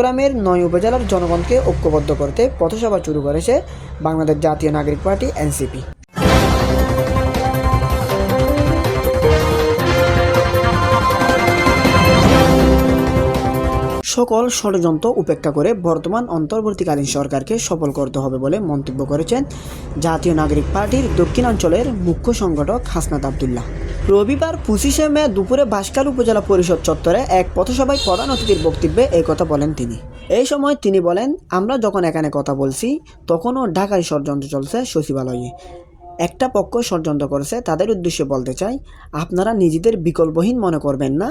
চট্টগ্রামের নয় উপজেলার জনগণকে ঐক্যবদ্ধ করতে পথসভা শুরু করেছে বাংলাদেশ জাতীয় নাগরিক পার্টি, এনসিপি। সকল ষড়যন্ত্র উপেক্ষা করে বর্তমান অন্তর্বর্তীকালীন সরকারকে সফল করতে হবে বলে মন্তব্য করেছেন জাতীয় নাগরিক পার্টির দক্ষিণাঞ্চলের মুখ্য সংগঠক হাসনাত আবদুল্লাহ। রবিবার পঁচিশে মে দুপুরে বাঁশখাল উপজেলা পরিষদ চত্বরে এক পথসভায় প্রধান অতিথির বক্তব্যে এই কথা বলেন তিনি। এই সময় তিনি বলেন, আমরা যখন এখানে কথা বলছি, তখনও ঢাকায় ষড়যন্ত্র চলছে সচিবালয়ে। একটা পক্ষ ষড়যন্ত্র করেছে, তাদের উদ্দেশ্যে বলতে চাই, আপনারা নিজেদের বিকল্পহীন মনে করবেন না।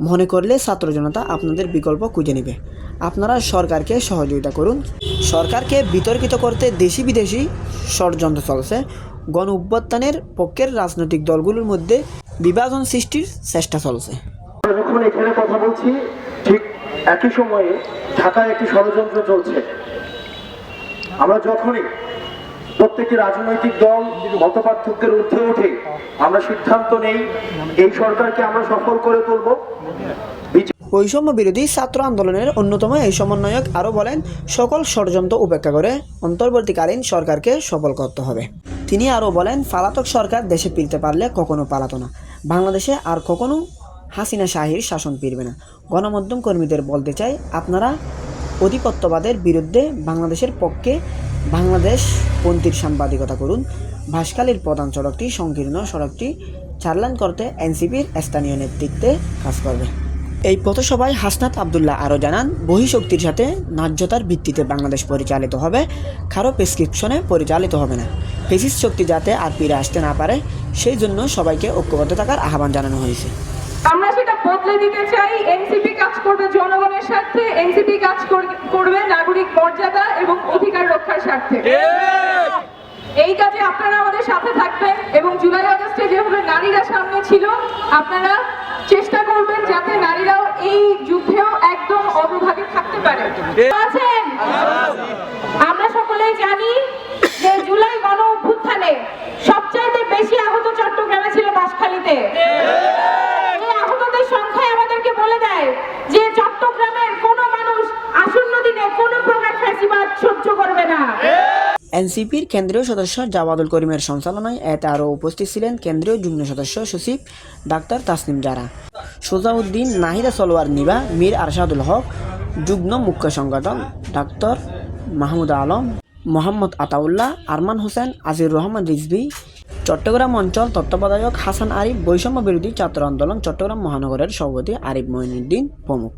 মনে করলে ছাত্র জনতা আপনাদের বিকল্প খুঁজে নেবে। আপনারা সরকারকে সহযোগিতা করুন। সরকারকে বিতর্কিত করতে দেশি বিদেশি ষড়যন্ত্র চলছে। গণ অভ্যুত্থানের পক্ষের রাজনৈতিক দলগুলোর মধ্যে বিভাজন সৃষ্টির চেষ্টা চলছে। আমরা যখন এখানে কথা বলছি ঠিক একই সময়ে ঢাকায় একটি ষড়যন্ত্র চলছে। আমরা যখনই প্রত্যেকটি রাজনৈতিক দল মতপার্থক্যের ঊর্ধ্বে উঠে আমরা সিদ্ধান্ত নেই এই সরকারকে আমরা সফল করে তুলব। বৈষম্য বিরোধী ছাত্র আন্দোলনের অন্যতম এই সমন্বয়ক আরও বলেন সকল ষড়যন্ত্র উপেক্ষা করে অন্তর্বর্তীকালীন সরকারকে সফল করতে হবে। তিনি আরও বলেন, পালাতক সরকার দেশে ফিরতে পারলে কখনো পালাতো না। বাংলাদেশে আর কখনো হাসিনা শাহির শাসন ফিরবে না। গণমাধ্যম কর্মীদের বলতে চাই, আপনারা অধিপত্যবাদের বিরুদ্ধে বাংলাদেশের পক্ষে বাংলাদেশ পন্থীর সাংবাদিকতা করুন। ভাসকালীর প্রধান সড়কটি, সংকীর্ণ সড়কটি চারলান করতে এনসিপির স্থানীয় নেতৃত্বে কাজ করবে। এই পথসভায় হাসনাত আবদুল্লাহ আরও জানান বহিঃশক্তির সাথে ন্যায্যতার ভিত্তিতে বাংলাদেশ পরিচালিত হবে। কারও প্রেসক্রিপশনে পরিচালিত হবে না। ফেসিস শক্তি যাতে আর ফিরে আসতে না পারে সেই জন্য সবাইকে ঐক্যবদ্ধ থাকার আহ্বান জানানো হয়েছে। আমরা সেটা বদলে দিতে চাই। এনসিপি কাজ করবে জনগণের স্বার্থে। এনসিপি কাজ করবে নাগরিক মর্যাদা এবং অধিকার রক্ষার স্বার্থে। এই কাজে আপনারা আমাদের সাথে থাকবেন এবং জুলাই আগস্টে যেভাবে নারীরা সামনে ছিল আপনারা চেষ্টা এই যুদ্ধেও একদম অগ্রভাগে থাকতে পারে। আছেন? আমরা সকলেই জানি যে জুলাই গণ অভ্যুত্থানে সবচাইতে বেশি আহত চট্টগ্রামে ছিল বাঁশখালীতে এই আহতদের সংখ্যায় আমাদেরকে বলে দেয় যে চট্টগ্রামের কোনো মানুষ আসন্ন দিনে কোনো প্রকার ফ্যাসিবাদ সহ্য করবে না। এনসিপির কেন্দ্রীয় সদস্য জাওয়াদুল করিমের সঞ্চালনায় এতে আরও উপস্থিত ছিলেন কেন্দ্রীয় যুগ্ম সদস্য সচিব ডাক্তার তাসনিম জারা, সোজাউদ্দিন নাহিদা সলোয়ার নিবা, মীর আরশাদুল হক, যুগ্ম মুখ্য সংগঠক ডাক্তার মাহমুদ আলম, মোহাম্মদ আতাউল্লাহ, আরমান হোসেন আজির রহমান রিজভি, চট্টগ্রাম অঞ্চল তত্ত্বাবধায়ক হাসান আরিফ, বৈষম্য বিরোধী ছাত্র আন্দোলন চট্টগ্রাম মহানগরের সভাপতি আরিফ মঈনুদ্দিন প্রমুখ।